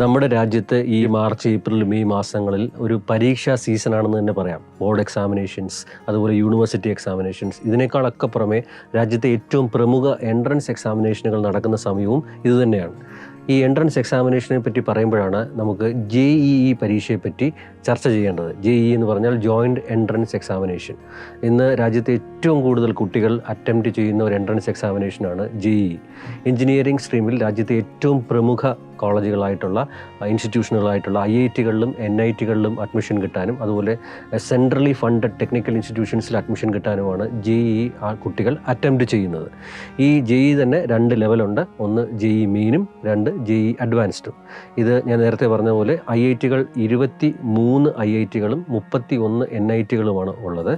നമ്മുടെ രാജ്യത്ത് ഈ മാർച്ച് ഏപ്രിൽ മെയ് മാസങ്ങളിൽ ഒരു പരീക്ഷാ സീസൺ ആണെന്ന് തന്നെ പറയാം. ബോർഡ് എക്സാമിനേഷൻസ് അതുപോലെ യൂണിവേഴ്സിറ്റി എക്സാമിനേഷൻസ് ഇതിനേക്കാളൊക്കെ പുറമെ രാജ്യത്തെ ഏറ്റവും പ്രമുഖ എൻട്രൻസ് എക്സാമിനേഷനുകൾ നടക്കുന്ന സമയവും ഇതുതന്നെയാണ് ഈ എൻട്രൻസ് എക്സാമിനേഷനെ പറ്റി പറയുമ്പോഴാണ് നമുക്ക് ജെ ഇ ഇ പരീക്ഷയെപ്പറ്റി ചർച്ച ചെയ്യേണ്ടത്. ജെ ഇ എന്ന് പറഞ്ഞാൽ ജോയിന്റ് എൻട്രൻസ് എക്സാമിനേഷൻ ഇന്ന് രാജ്യത്തെ ഏറ്റവും കൂടുതൽ കുട്ടികൾ അറ്റംപ്റ്റ് ചെയ്യുന്ന ഒരു എൻട്രൻസ് എക്സാമിനേഷനാണ് ജെ ഇ എഞ്ചിനീയറിംഗ് സ്ട്രീമിൽ രാജ്യത്തെ ഏറ്റവും പ്രമുഖ കോളേജുകളായിട്ടുള്ള ഇൻസ്റ്റിറ്റ്യൂഷനുകളായിട്ടുള്ള ഐ ഐ ടികളിലും എൻ ഐ ടികളിലും അഡ്മിഷൻ കിട്ടാനും അതുപോലെ സെൻട്രലി ഫണ്ടഡ് ടെക്നിക്കൽ ഇൻസ്റ്റിറ്റ്യൂഷൻസിൽ അഡ്മിഷൻ കിട്ടാനുമാണ് ജെ ഇ ആ കുട്ടികൾ അറ്റംപ്റ്റ് ചെയ്യുന്നത്. ഈ ജെ ഇ തന്നെ രണ്ട് ലെവലുണ്ട് ഒന്ന് ജെ ഇ മെയിനും രണ്ട് ജെ ഇ അഡ്വാൻസ്ഡും ഇത് ഞാൻ നേരത്തെ പറഞ്ഞ പോലെ ഐ ഐ ടികൾ ഇരുപത്തി മൂന്ന് ഐ ഐ ടികളും മുപ്പത്തി ഒന്ന് എൻ ഐ ടികളുമാണ് ഉള്ളത്.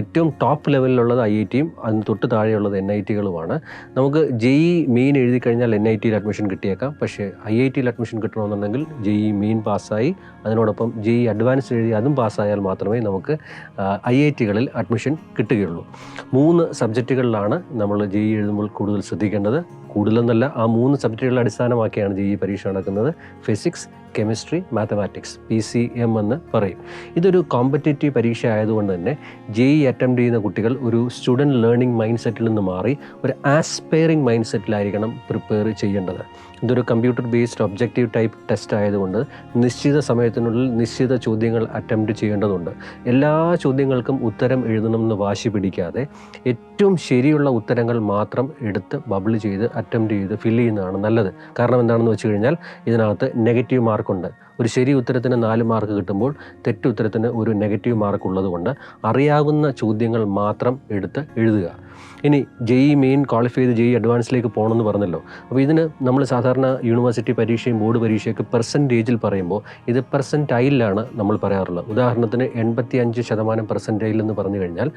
ഏറ്റവും ടോപ്പ് ലെവലിലുള്ളത് ഐ ഐ ടിയും അതിന് തൊട്ട് താഴെയുള്ളത് എൻ ഐ ടികളുമാണ് നമുക്ക് ജെ ഇ മെയിൻ എഴുതി കഴിഞ്ഞാൽ എൻ ഐ ടിയിൽ അഡ്മിഷൻ കിട്ടിയേക്കാം. പക്ഷേ ഐ ഐ ടിയിൽ അഡ്മിഷൻ കിട്ടണമെന്നുണ്ടെങ്കിൽ ജെ ഇ മെയിൻ പാസ്സായി അതിനോടൊപ്പം ജെ ഇ അഡ്വാൻസ് എഴുതി അതും പാസ്സായാൽ മാത്രമേ നമുക്ക് ഐ ഐ ടികളിൽ അഡ്മിഷൻ കിട്ടുകയുള്ളൂ. മൂന്ന് സബ്ജക്റ്റുകളിലാണ് നമ്മൾ ജെ ഇ എഴുതുമ്പോൾ കൂടുതൽ ശ്രദ്ധിക്കേണ്ടത്. കൂടുതലെന്നല്ല ആ മൂന്ന് സബ്ജക്റ്റുകളെ അടിസ്ഥാനമാക്കിയാണ് ജെ ഇ പരീക്ഷ നടക്കുന്നത്. Physics chemistry mathematics P C M എന്ന് പറയും. ഇതൊരു കോമ്പറ്റേറ്റീവ് പരീക്ഷ ആയതുകൊണ്ട് തന്നെ ജെ ഇ അറ്റംപ്റ്റ് ചെയ്യുന്ന കുട്ടികൾ ഒരു സ്റ്റുഡന്റ് ലേണിംഗ് മൈൻഡ് സെറ്റിൽ നിന്ന് മാറി ഒരു ആസ്പയറിംഗ് മൈൻഡ് സെറ്റിലായിരിക്കണം പ്രിപ്പയർ ചെയ്യേണ്ടത്. ഇതൊരു computer based objective type test ആയതുകൊണ്ട് നിശ്ചിത സമയത്തിനുള്ളിൽ നിശ്ചിത ചോദ്യങ്ങൾ അറ്റംപ്റ്റ് ചെയ്യേണ്ടതുണ്ട്. എല്ലാ ചോദ്യങ്ങൾക്കും ഉത്തരം എഴുതണം എന്ന് വാശി പിടിക്കാതെ ഏറ്റവും ശരിയുള്ള ഉത്തരങ്ങൾ മാത്രം എടുത്ത് ബബിൾ ചെയ്ത് അറ്റംപ്റ്റ് ചെയ്ത് ഫില്ല് ചെയ്യുന്നതാണ് നല്ലത്. കാരണം എന്താണെന്ന് വെച്ച് കഴിഞ്ഞാൽ ഇതിനകത്ത് നെഗറ്റീവ് മാർക്കുണ്ട് ഒരു ശരി ഉത്തരത്തിന് നാല് മാർക്ക് കിട്ടുമ്പോൾ തെറ്റുത്തരത്തിന് ഒരു നെഗറ്റീവ് മാർക്ക് ഉള്ളതുകൊണ്ട് അറിയാവുന്ന ചോദ്യങ്ങൾ മാത്രം എടുത്ത് എഴുതുക. ഇനി ജെഇ മെയിൻ ക്വാളിഫൈ ചെയ്ത് ജെഇ അഡ്വാൻസിലേക്ക് പോകണമെന്ന് പറഞ്ഞല്ലോ. അപ്പോൾ ഇതിന് നമ്മൾ സാധാരണ യൂണിവേഴ്സിറ്റി പരീക്ഷയും ബോർഡ് പരീക്ഷയൊക്കെ പെർസെന്റേജിൽ പറയുമ്പോൾ ഇത് പെർസെന്റൈലാണ് നമ്മൾ പറയാറുള്ളത്. ഉദാഹരണത്തിന് എൺപത്തി അഞ്ച് ശതമാനം പെർസെന്റൈൽ എന്ന് പറഞ്ഞു കഴിഞ്ഞാൽ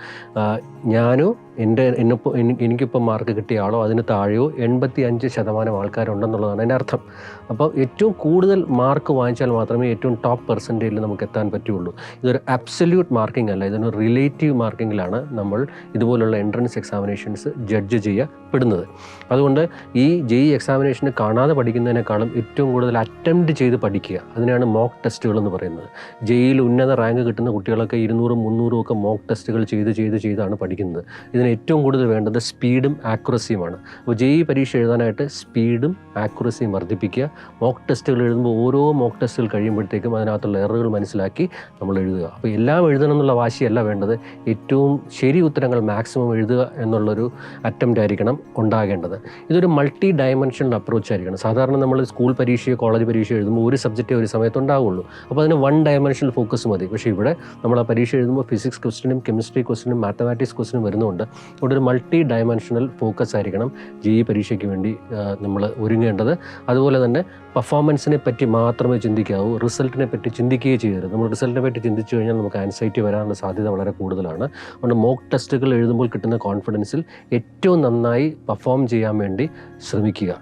ഞാനോ എന്റെ എന്നൊപ്പം എനിക്കിപ്പോൾ എനിക്കിപ്പം മാർക്ക് കിട്ടിയ ആളോ അതിന് താഴെയോ എൺപത്തി അഞ്ച് ശതമാനം ആൾക്കാരുണ്ടെന്നുള്ളതാണ് അതിന്റെ അർത്ഥം. അപ്പോൾ ഏറ്റവും കൂടുതൽ മാർക്ക് വാങ്ങിച്ചാൽ മാത്രമേ ഏറ്റവും ടോപ്പ് പെർസെന്റേജിൽ നമുക്ക് എത്താൻ പറ്റുള്ളൂ. ഇതൊരു അബ്സല്യൂട്ട് മാർക്കിംഗ് അല്ല ഇതൊരു റിലേറ്റീവ് മാർക്കിങ്ങിലാണ് നമ്മൾ ഇതുപോലുള്ള എൻട്രൻസ് എക്സാമിനേഷൻസ് ജഡ്ജ് ചെയ്യപ്പെടുന്നത്. അതുകൊണ്ട് ഈ ജെ ഇ എക്സാമിനേഷന് കാണാതെ പഠിക്കുന്നതിനേക്കാളും ഏറ്റവും കൂടുതൽ അറ്റംപ്റ്റ് ചെയ്ത് പഠിക്കുക അതിനാണ് മോക്ക് ടെസ്റ്റുകൾ എന്ന് പറയുന്നത്. ജെയിൽ ഉന്നത റാങ്ക് കിട്ടുന്ന കുട്ടികളൊക്കെ ഇരുന്നൂറും മുന്നൂറും ഒക്കെ മോക്ക് ടെസ്റ്റുകൾ ചെയ്ത് ചെയ്ത് ചെയ്താണ് പഠിക്കുന്നത്. ഇതിന് ഏറ്റവും കൂടുതൽ വേണ്ടത് സ്പീഡും ആക്യുറസിയുമാണ് അപ്പോൾ ജെ ഇ പരീക്ഷ എഴുതാനായിട്ട് സ്പീഡും ആക്യുറസിയും വർദ്ധിപ്പിക്കുക. മോക്ക് ടെസ്റ്റുകൾ എഴുതുമ്പോൾ ഓരോ മോക്ക് ടെസ്റ്റുകൾ കഴിയുമ്പോഴത്തേക്കും അതിനകത്തുള്ള എററുകൾ മനസ്സിലാക്കി നമ്മൾ എഴുതുക. അപ്പോൾ എല്ലാം എഴുതണം എന്നുള്ള വാശിയല്ല വേണ്ടത്. ഏറ്റവും ശരി ഉത്തരങ്ങൾ മാക്സിമം എഴുതുക എന്നുള്ളൊരു അറ്റംപ്റ്റ് ആയിരിക്കണം ഉണ്ടാകേണ്ടത്. ഇതൊരു മൾട്ടി ഡയമെൻഷണൽ അപ്രോച്ച് ആയിരിക്കണം. സാധാരണ നമ്മൾ സ്കൂൾ പരീക്ഷയോ കോളേജ് പരീക്ഷയോ എഴുതുമ്പോൾ ഒരു സബ്ജക്റ്റേ ഒരു സമയത്ത് ഉണ്ടാവുള്ളൂ അപ്പോൾ അതിന് വൺ ഡയമെൻഷണൽ ഫോക്കസ് മതി. പക്ഷേ ഇവിടെ നമ്മൾ ആ പരീക്ഷ എഴുതുമ്പോൾ ഫിസിക്സ് ക്വസ്റ്റിനും കെമിസ്ട്രി ക്വസ്റ്റിനും മാത്തമാറ്റിക്സ് ക്വസ്റ്റിനും വരുന്നുണ്ട്. ഇവിടെ ഒരു മൾട്ടി ഡയമെൻഷണൽ ഫോക്കസ് ആയിരിക്കണം ജി ഇ പരീക്ഷയ്ക്ക് വേണ്ടി നമ്മൾ ഒരുങ്ങേണ്ടത്. അതുപോലെ തന്നെ പെർഫോമൻസിനെ പറ്റി മാത്രമേ ചിന്തിക്കാവൂ. റിസൾട്ടിനെ പറ്റി ചിന്തിക്കുകയും ചെയ്യരുത്. നമ്മൾ റിസൾട്ടിനെ പറ്റി ചിന്തിച്ചു കഴിഞ്ഞാൽ നമുക്ക് ആൻസൈറ്റി വരാനുള്ള സാധ്യത വളരെ കൂടുതലാണ്. അതുകൊണ്ട് മോക്ക് ടെസ്റ്റുകൾ എഴുതുമ്പോൾ കിട്ടുന്ന കോൺഫിഡൻസിൽ ഏറ്റവും നന്നായി പെർഫോം ചെയ്യാൻ വേണ്ടി ശ്രമിക്കുക.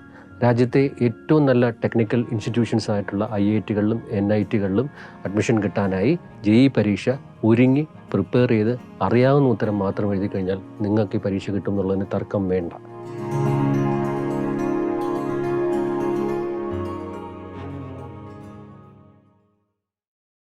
രാജ്യത്തെ ഏറ്റവും നല്ല ടെക്നിക്കൽ ഇൻസ്റ്റിറ്റ്യൂഷൻസ് ആയിട്ടുള്ള ഐ ഐ ടികളിലും എൻ ഐ ടികളിലും അഡ്മിഷൻ കിട്ടാനായി ജെ ഇ പരീക്ഷ ഒരുങ്ങി പ്രിപ്പയർ ചെയ്ത് അറിയാവുന്ന ഉത്തരം മാത്രം എഴുതി കഴിഞ്ഞാൽ നിങ്ങൾക്ക് ഈ പരീക്ഷ കിട്ടും എന്നുള്ളതിന് തർക്കം വേണ്ട.